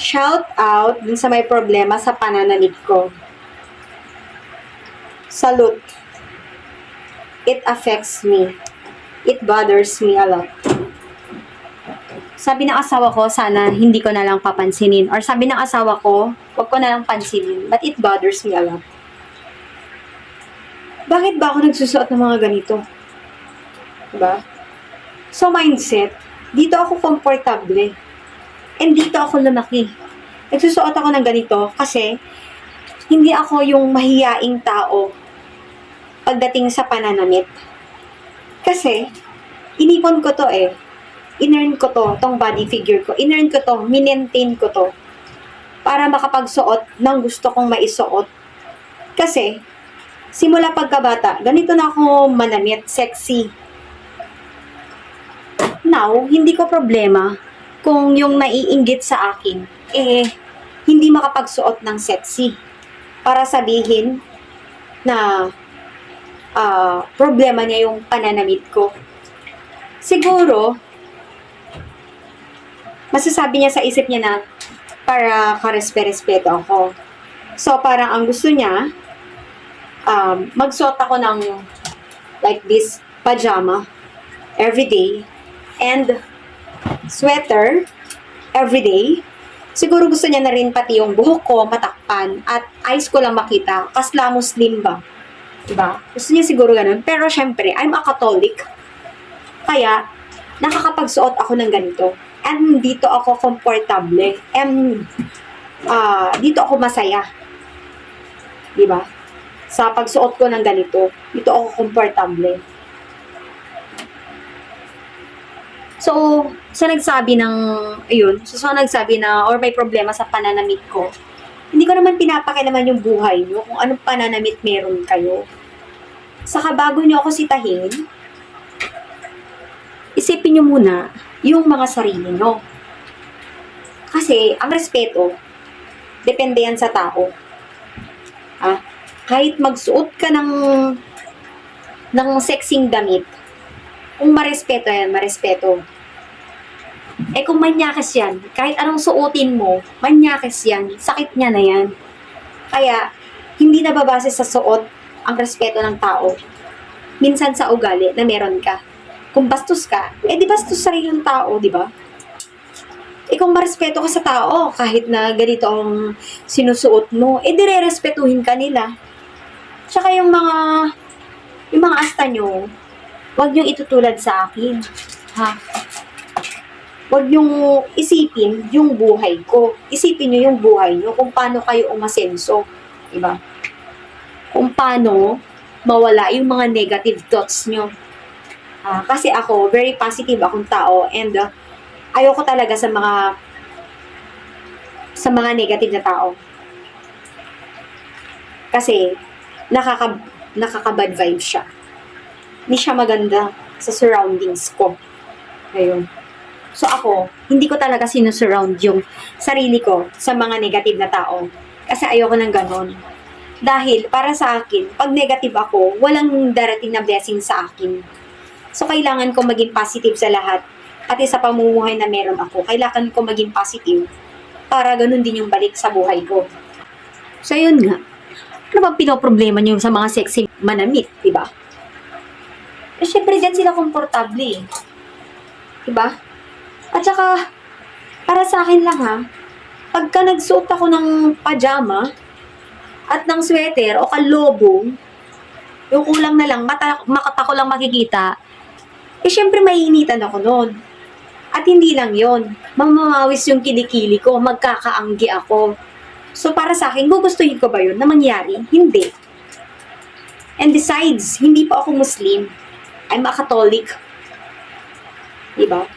Shout out dun sa may problema sa pananamit ko. Salute. It affects me. It bothers me a lot. Sabi ng asawa ko, sana hindi ko na lang papansinin. Or sabi ng asawa ko, wag ko na lang pansinin. But it bothers me a lot. Bakit ba ako nagsusuot ng mga ganito? Diba? So, mindset, dito ako komportable. And dito ako lumaki. Nagsusuot ako ng ganito kasi hindi ako yung mahiyaing tao pagdating sa pananamit. Kasi, inipon ko to eh. Inearn ko to, tong body figure ko. Inearn ko to, minentain ko to. Para makapagsuot ng gusto kong maisuot. Kasi, simula pagkabata, ganito na ako manamit, sexy. Now, hindi ko problema kung yung naiinggit sa akin, eh, hindi makapagsuot ng sexy. Para sabihin na ah, problema niya yung pananamit ko. Siguro, masasabi niya sa isip niya na para karespe-respeto ako. So, parang ang gusto niya, um, magsuot ako ng like this pajama every day and sweater every day. Siguro gusto niya na rin pati yung buhok ko matakpan at eyes ko lang makita. Kasla Muslim ba? Diba? Gusto niya siguro ganun. Pero syempre, I'm a Catholic. Kaya, nakakapagsuot ako ng ganito. And dito ako komportable. And ah, dito ako masaya. Diba? Sa pagsuot ko ng ganito, dito ako komportable. So, sa nagsabi ng, ayun, so sa nagsabi na, or may problema sa pananamit ko, hindi ko naman pinapakilaman yung buhay nyo kung anong pananamit meron kayo. Saka bago nyo ako sitahin, isipin nyo muna yung mga sarili nyo. Kasi, ang respeto, depende yan sa tao. Ah, kahit magsuot ka ng ng sexing damit, kung marespeto yan, marespeto. Eh kung manyakis yan, kahit anong suotin mo, manyakis yan, sakit niya na yan. Kaya, hindi nababase sa suot ang respeto ng tao. Minsan sa ugali na meron ka. Kung bastos ka, eh di bastos sa rin yung tao, di ba? Eh kung marespeto ka sa tao, kahit na ganito ang sinusuot mo, eh dire-respetuhin ka nila. Tsaka yung mga, yung mga asta nyo, Huwag niyong itutulad sa akin. Ha? Huwag niyong isipin yung buhay ko. Isipin niyo yung buhay niyo kung paano kayo umasenso. Diba? Kung paano mawala yung mga negative thoughts niyo. Ah, kasi ako, very positive akong tao and uh, ayoko talaga sa mga sa mga negative na tao. Kasi nakaka nakaka-bad vibe siya hindi siya maganda sa surroundings ko. Ayun. So ako, hindi ko talaga sinusurround yung sarili ko sa mga negative na tao. Kasi ayoko ng ganon. Dahil para sa akin, pag negative ako, walang darating na blessing sa akin. So kailangan ko maging positive sa lahat. Pati sa pamumuhay na meron ako, kailangan ko maging positive para ganun din yung balik sa buhay ko. So yun nga. Ano bang pinoproblema niyo sa mga sexy manamit, di ba? Eh, syempre, dyan sila komportable eh. Diba? At saka, para sa akin lang ha, pagka nagsuot ako ng pajama, at ng sweater o kalobong, yung kulang na lang, mata, makata ko lang makikita, eh syempre maiinitan ako noon. At hindi lang yon mamamawis yung kilikili ko, magkakaanggi ako. So para sa akin, gugustuhin ko ba yun na mangyari? Hindi. And besides, hindi pa ako Muslim. I'm a Catholic. Diba?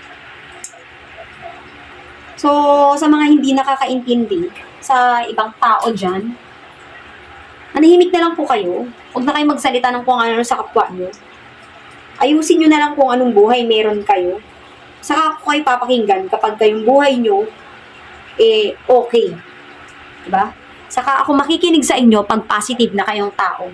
So, sa mga hindi nakakaintindi, sa ibang tao dyan, manahimik na lang po kayo. Huwag na kayo magsalita ng kung ano sa kapwa nyo. Ayusin nyo na lang kung anong buhay meron kayo. Saka ako kayo papakinggan kapag kayong buhay nyo, eh, okay. Diba? Saka ako makikinig sa inyo pag positive na kayong tao.